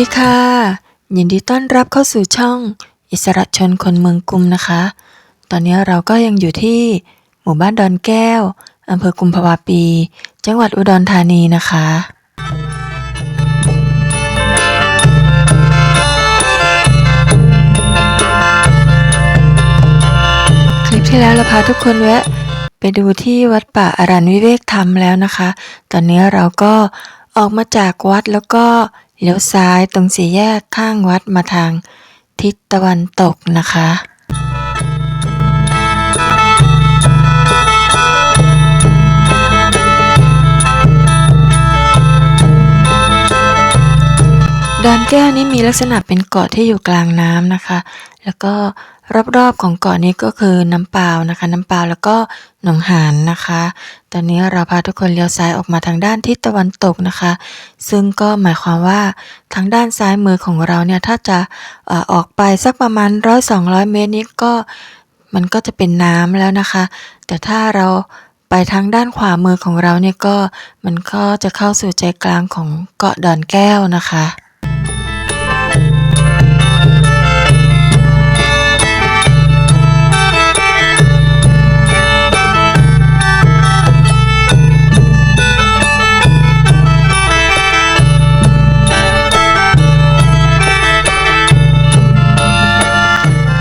ดีค่ะ ยินดีต้อนรับเข้าสู่ช่อง อิสระชนคนเมืองกุมนะคะ ตอนนี้เราก็ยังอยู่ที่หมู่บ้านดอนแก้วอำเภอกุมภาวาปี จังหวัดอุดรธานีนะคะคลิปที่แล้วเราพาทุกคนแวะไปดูที่วัดป่าอารันวิเวกธรรมแล้วนะคะ ตอนนี้เราก็ออกมาจากวัดแล้วก็ เลี้ยวซ้ายตรงสี่แยกข้างวัดมาทางทิศตะวันตกนะคะดอนแก้วนี้มีลักษณะเป็นเกาะที่อยู่กลางน้ำนะคะ แล้วก็รอบๆของเกาะนี้ก็คือน้ำเปล่านะคะ น้ำเปล่าแล้วก็หนองหานนะคะ ตอนนี้เราพาทุกคนเลี้ยวซ้ายออกมาทางด้านทิศตะวันตกนะคะ ซึ่งก็หมายความว่าทางด้านซ้ายมือของเราเนี่ยถ้าจะออออกไปสักประมาณร้อยสองร้อยเมตรนี้ก็มันก็จะเป็นน้ำแล้วนะคะ แต่ถ้าเราไปทางด้านขวามือของเราเนี่ยก็มันก็จะเข้าสู่ใจกลางของเกาะดอนแก้วนะคะ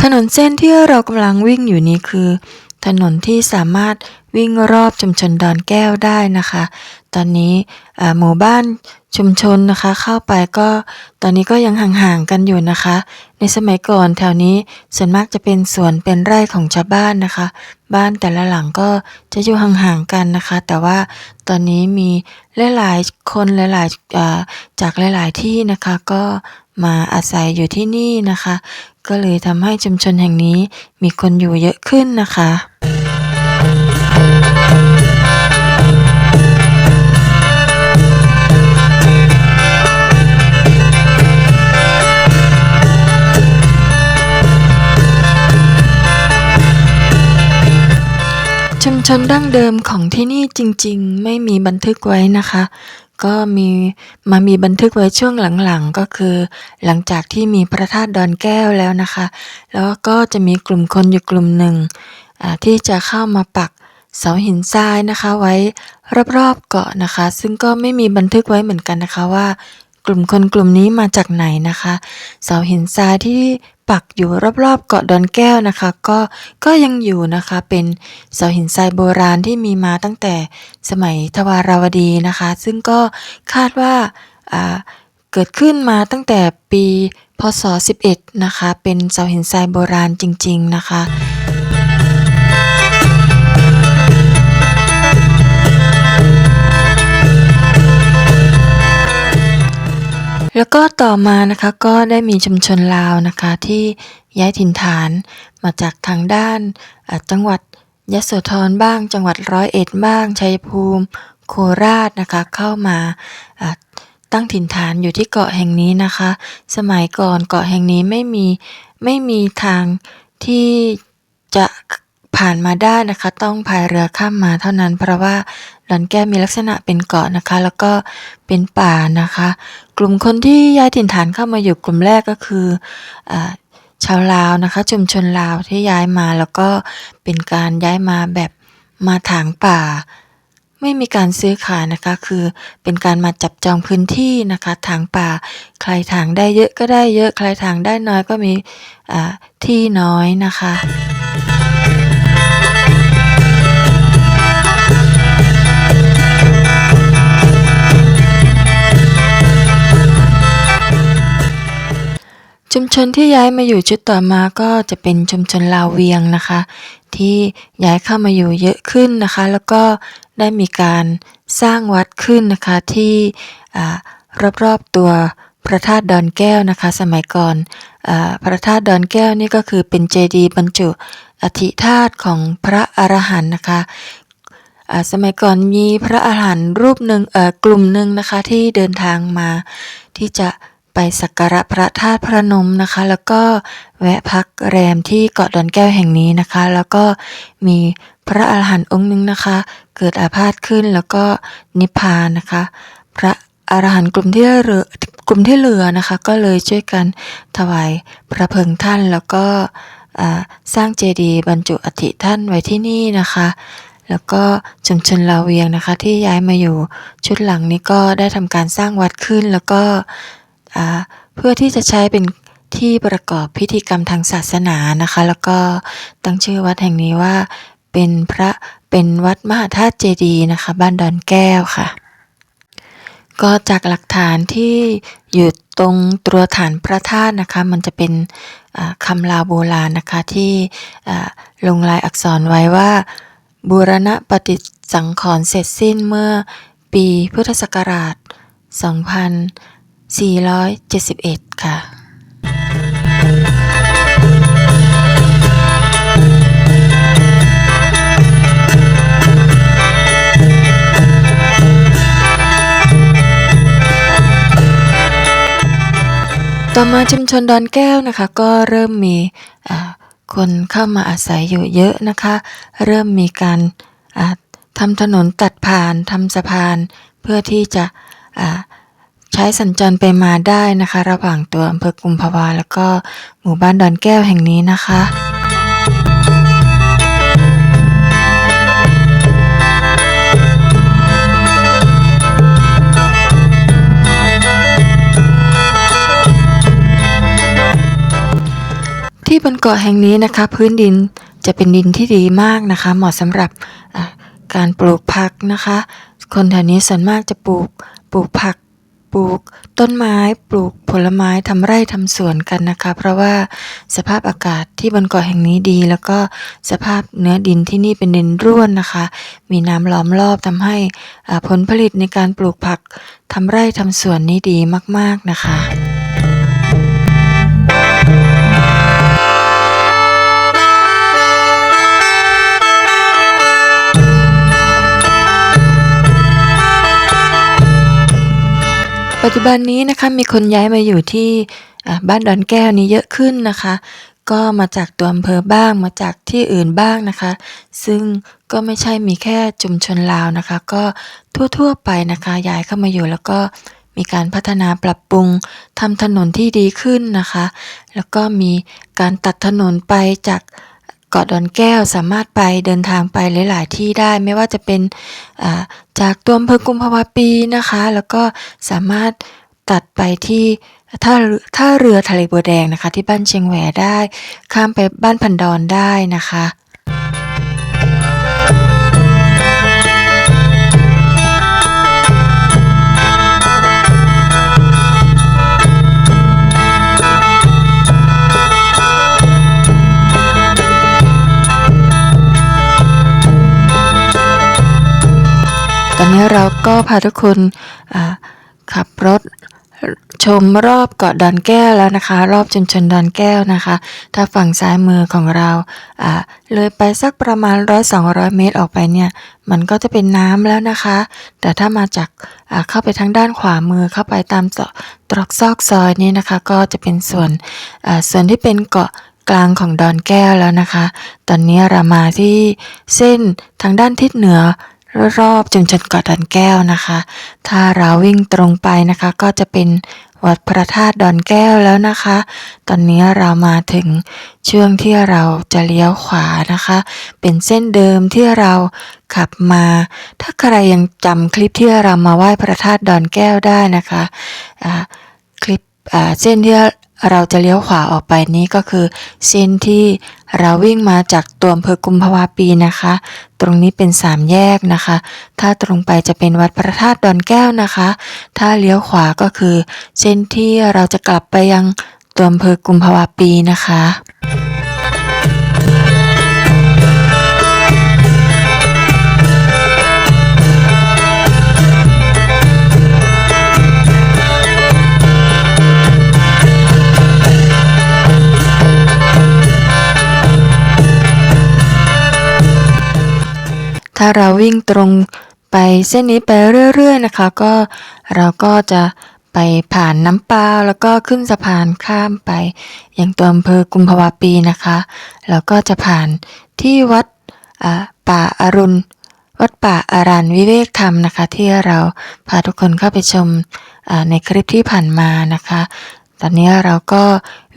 ถนนเส้นที่เรากำลังวิ่งอยู่นี้คือ ถนนที่สามารถวิ่งรอบชุมชนดอนแก้วได้นะคะ ตอนนี้หมู่บ้านชุมชนนะคะ เข้าไปก็ตอนนี้ก็ยังห่างๆกันอยู่นะคะ ในสมัยก่อนแถวนี้ส่วนมากจะเป็นสวนเป็นไร่ของชาวบ้านนะคะ บ้านแต่ละหลังก็จะอยู่ห่างๆกันนะคะ แต่ว่าตอนนี้มีหลายๆคนหลายๆจากหลาย ๆที่นะคะ ก็ มาอาศัยอยู่ที่นี่นะคะ ก็เลยทำให้ชุมชนแห่งนี้มีคนอยู่เยอะขึ้นนะคะชุมชนดั้งเดิมของที่นี่จริงๆ ไม่มีบันทึกไว้นะคะ ก็มีมามีบันทึกไว้ช่วงหลังๆ ก็คือ หลังจากที่มีพระธาตุดอนแก้วแล้วนะคะ แล้วก็จะมีกลุ่มคนอยู่กลุ่มหนึ่งที่จะเข้ามาปักเสาหินทรายนะคะไว้รอบๆเกาะนะคะ ซึ่งก็ไม่มีบันทึกไว้เหมือนกันนะคะว่า กลุ่มคนกลุ่มนี้มาจากไหนนะคะ เสาหินทรายที่ปักอยู่รอบๆเกาะดอนแก้วนะคะ ก็ก็ยังอยู่นะคะเป็นเสาหินทรายโบราณที่มีมาตั้งแต่สมัยทวาราวดีนะคะ ซึ่งก็คาดว่าอ่าเกิดขึ้นมาตั้งแต่ปีพศ 11 นะคะ เป็นเสาหินทรายโบราณจริง ๆ นะคะ แล้วก็ต่อมานะคะก็ได้มีชุมชนลาวนะคะที่ย้ายถิ่นฐานมาจากทางด้านจังหวัดยโสธรบ้าง จังหวัดร้อยเอ็ดบ้างชัยภูมิ โคราชนะคะเข้ามาตั้งถิ่นฐานอยู่ที่เกาะแห่งนี้นะคะ สมัยก่อนเกาะแห่งนี้ไม่มีไม่มีทางที่จะ ผ่านมาได้นะคะ ต้องพายเรือข้ามมาเท่านั้น เพราะว่าดอนแก้วมีลักษณะเป็นเกาะนะคะ แล้วก็เป็นป่านะคะ กลุ่มคนที่ย้ายถิ่นฐานเข้ามาอยู่กลุ่มแรกก็คืออชาวลาวนะคะ ชุมชนลาวที่ย้ายมาแล้วก็เป็นการย้ายมาแบบมาถางป่า ไม่มีการซื้อขายนะคะ คือเป็นการมาจับจองพื้นที่นะคะถางป่า ใครถางได้เยอะก็ได้เยอะ ใครถางได้น้อยก็มีที่น้อยนะคะ ชุมชนที่ย้ายมาอยู่ชุดต่อมาก็จะเป็นชุมชนลาวเวียงนะคะ ที่ย้ายเข้ามาอยู่เยอะขึ้นนะคะ แล้วก็ได้มีการสร้างวัดขึ้นนะคะที่อ่ารอบๆตัวพระธาตุดอนแก้วนะคะ สมัยก่อนอพระธาตุดอนแก้วนี่ก็คือเป็นเจดีย์บรรจุอธิธาตุของพระอรหันต์นะคะสมัยก่อนมีพระอาหารหันต์รูปหนึ่งกลุ่มหนึ่งนะคะที่เดินทางมาที่จะ ไปสักการะพระธาตุพระนมนะคะ แล้วก็แวะพักแรมที่เกาะดอนแก้วแห่งนี้นะคะ แล้วก็มีพระอาหารหันต์องค์หนึ่งนะคะ เกิดอาพาธขึ้นแล้วก็นิพพานนะคะ พระอรหันต์กลุ่มที่เหลือกลุ่มที่เหลือนะคะ ก็เลยช่วยกันถวายพระเพลิงท่านแล้วก็สร้างเจดีย์บรรจุอัฐิท่านไว้ที่นี่นะคะ แล้วก็ชุมชนลาเวียงนะคะ ที่ย้ายมาอยู่ชุดหลังนี้ก็ได้ทำการสร้างวัดขึ้นแล้วก็ เพื่อที่จะใช้เป็นที่ประกอบพิธีกรรมทางศาสนานะคะ แล้วก็ตั้งชื่อวัดแห่งนี้ว่า เป็นพระเป็นวัดมหาธาตุเจดีย์นะคะ บ้านดอนแก้วค่ะ ก็จากหลักฐานที่อยู่ตรงตัวฐานพระธาตุนะคะ มันจะเป็นคำลาโบราณนะคะที่ลงลายอักษรไว้ว่า บูรณะปฏิสังขรณ์เสร็จสิ้นเมื่อปีพุทธศักราช 471 ค่ะ ต่อมาชุมชนดอนแก้วนะคะ ก็เริ่มมีคนเข้ามาอาศัยอยู่เยอะนะคะ เริ่มมีการทำถนนตัดผ่านทำสะพานเพื่อที่จะ ใช้สัญจรไปมาได้นะคะ ระหว่างตัวอำเภอกุมภาวา แล้วก็หมู่บ้านดอนแก้วแห่งนี้นะคะที่บนเกาะแห่งนี้นะคะ พื้นดินจะเป็นดินที่ดีมากนะคะ เหมาะสำหรับการปลูกผักนะคะ คนแถวนี้ส่วนมากจะปลูกปลูกผัก ปลูกต้นไม้ปลูกผลไม้ทำไร่ทำสวนกันนะคะ เพราะว่าสภาพอากาศที่บนเกาะแห่งนี้ดี แล้วก็สภาพเนื้อดินที่นี่เป็นดินร่วนนะคะ มีน้ำล้อมรอบทำให้อาผลผลิตในการปลูกผักทำไร่ทำสวนนี่ดีมาก ๆนะคะ ปัจจุบันนี้นะคะมีคนย้ายมาอยู่ที่บ้านดอนแก้วนี้เยอะขึ้นนะคะ ก็มาจากตัวอำเภอบ้างมาจากที่อื่นบ้างนะคะ ซึ่งก็ไม่ใช่มีแค่ชุมชนลาวนะคะ ก็ทั่วๆไปนะคะย้ายเข้ามาอยู่แล้วก็มีการพัฒนาปรับปรุงทำถนนที่ดีขึ้นนะคะ แล้วก็มีการตัดถนนไปจาก กาะดอนแก้วสามารถไปเดินทางไปหลาย ๆ ที่ได้ไม่ว่าจะเป็นาจากตัวอำเภอกุมภาวะปีนะคะ แล้วก็สามารถตัดไปที่ท่าท่าเรือทะเลบัวแดงนะคะ ที่บ้านเชียงแหวได้ ข้ามไปบ้านพันดอนได้นะคะ อนนี้เราก็พาทุกคนขับรถชมรอบเกาะดอนแก้วแล้วนะคะ รอบชุมชนดอนแก้วนะคะ ถ้าฝั่งซ้ายมือของเราเลยไปสักประมาณร้อยสองร้อยเมตรออกไปเนี่ย มันก็จะเป็นน้ำแล้วนะคะ แต่ถ้ามาจากเข้าไปทางด้านขวามือเข้าไปตามตรอกซอกซอยนี้นะคะ ก็จะเป็นส่วนส่วนที่เป็นเกาะกลางของดอนแก้วแล้วนะคะ ตอนนี้เรามาที่เส้นทางด้านทิศเหนือ รอบๆชุมชนเกาะดอนแก้วนะคะ ถ้าเราวิ่งตรงไปนะคะ ก็จะเป็นวัดพระธาตุดอนแก้วแล้วนะคะ ตอนนี้เรามาถึงช่วงที่เราจะเลี้ยวขวานะคะ เป็นเส้นเดิมที่เราขับมา ถ้าใครยังจำคลิปที่เรามาไหว้พระธาตุดอนแก้วได้นะคะอ่าคลิปเส้นที่เราจะเลี้ยวขวาออกไปนี้ก็คือเส้นที่ เราวิ่งมาจากตัวอำเภอกุมภาวาปีนะคะ ตรงนี้เป็นสามแยกนะคะ ถ้าตรงไปจะเป็นวัดพระธาตุดอนแก้วนะคะ ถ้าเลี้ยวขวาก็คือเส้นที่เราจะกลับไปยังตัวอำเภอกุมภาวาปีนะคะ เราวิ่งตรงไปเส้นนี้ไปเรื่อยๆนะคะ ก็เราก็จะไปผ่านน้ำปาแล้วก็ขึ้นสะพานข้ามไปยังตัวอำเภอกุมภาวะปีนะคะ แล้วก็จะผ่านที่วัดอ่าป่าอารุณ วัดป่าอารันวิเวกธรรมนะคะ ที่เราพาทุกคนเข้าไปชมในคลิปที่ผ่านมานะคะ ตอนนี้เราก็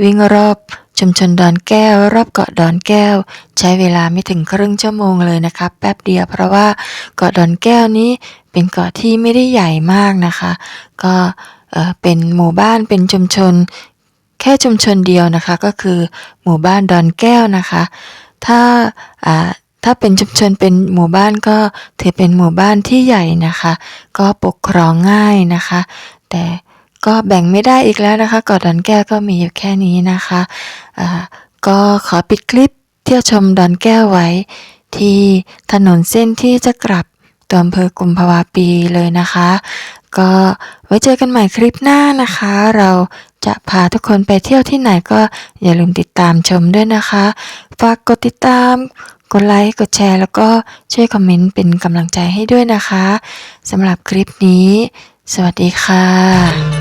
วิ่งรอบ ชุมชนดอนแก้ว รอบเกาะดอนแก้ว ใช้เวลาไม่ถึงครึ่งชั่วโมงเลยนะคะแป๊บเดียวเพราะว่าเกาะดอนแก้วนี้เป็นเกาะที่ไม่ได้ใหญ่มากนะคะ ก็เอ่อเป็นหมู่บ้านเป็นชุมชน แค่ชุมชนเดียวนะคะ ก็คือหมู่บ้านดอนแก้วนะคะ ถ้าอ่าถ้าเป็นชุมชนเป็นหมู่บ้านก็ถือเป็นหมู่บ้านที่ใหญ่นะคะ ก็ปกครองง่ายนะคะ แต่ ก็แบ่งไม่ได้อีกแล้วนะคะเกาะดอนแก้วก็มีอยู่แค่นี้นะคะอ่าก็ขอปิดคลิปเที่ยวชมดอนแก้วไว้ ที่ถนนเส้นที่จะกลับตัวอำเภอกุมภาวาปีเลยนะคะ ก็ไว้เจอกันใหม่คลิปหน้านะคะ เราจะพาทุกคนไปเที่ยวที่ไหนก็อย่าลืมติดตามชมด้วยนะคะ ฝากกดติดตาม กดไลค์ กดแชร์ แล้วก็ช่วยคอมเมนต์เป็นกำลังใจให้ด้วยนะคะสำหรับคลิปนี้ สวัสดีค่ะ